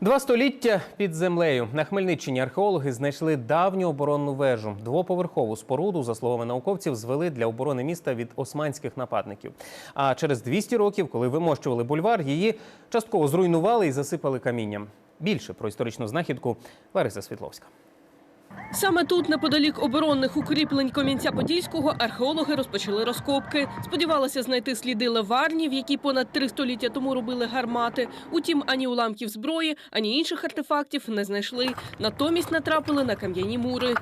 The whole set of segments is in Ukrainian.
Два століття під землею на Хмельниччині археологи знайшли давню оборонну вежу. Двоповерхову споруду, за словами науковців, звели для оборони міста від османських нападників. А через 200 років, коли вимощували бульвар, її частково зруйнували і засипали камінням. Більше про історичну знахідку Лариса Світловська. Саме тут, неподалік оборонних укріплень Комінця-Подільського, археологи розпочали розкопки. Сподівалися знайти сліди леварні, в які понад три століття тому робили гармати. Утім, ані уламків зброї, ані інших артефактів не знайшли. Натомість натрапили на кам'яні мури.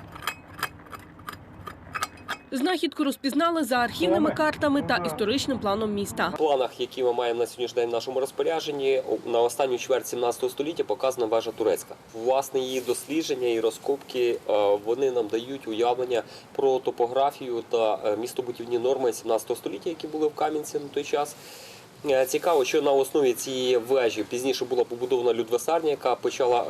Знахідку розпізнали за архівними картами та історичним планом міста. В планах, які ми маємо на сьогоднішній день в нашому розпорядженні, на останню чверть 17 століття показана вежа турецька. Власне, її дослідження і розкопки е, вони нам дають уявлення про топографію та е, містобудівні норми 17 століття, які були в Кам'янці на той час. Е, Цікаво, що на основі цієї вежі пізніше була побудована людвесарня, яка почала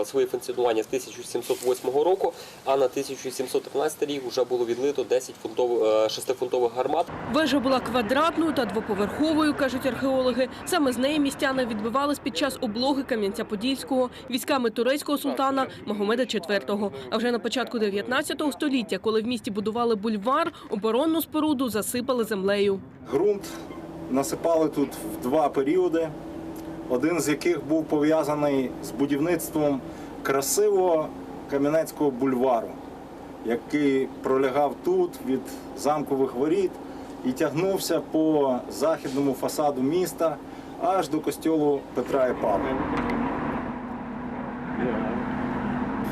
е, своє функціонування з 1708 року, а на 1713 рік вже було відлито 10 фунтов, е, 6-фунтових гармат. Вежа була квадратною та двоповерховою, кажуть археологи. Саме з неї містяни відбивались під час облоги Кам'янця-Подільського військами турецького султана Магомеда IV. А вже на початку 19 століття, коли в місті будували бульвар, оборонну споруду засипали землею. Ґрунт насипали тут в два періоди, один з яких був пов'язаний з будівництвом красивого Кам'янецького бульвару, який пролягав тут від замкових воріт і тягнувся по західному фасаду міста аж до костьолу Петра і Павла.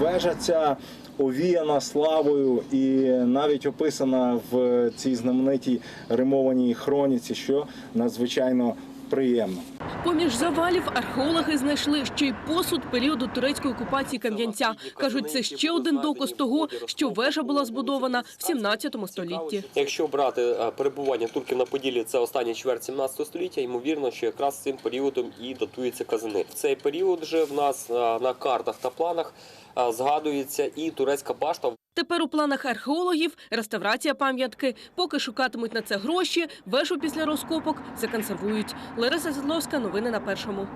Вежа ця овіяна славою і навіть описана в цій знаменитій римованій хроніці, що надзвичайно приємно. Поміж завалів археологи знайшли ще й посуд періоду турецької окупації Кам'янця. Кажуть, це ще один доказ того, що вежа була збудована в 17 столітті. Якщо брати е, перебування турків на Поділлі, це остання чверть 17 століття, ймовірно, що якраз цим періодом і датуються казани. В цей період же в нас е, на картах та планах е, згадується і турецька башта. Тепер у планах археологів реставрація пам'ятки. Поки шукатимуть на це гроші, вежу після розкопок законсервують. Лариса Зідловська, новини на першому.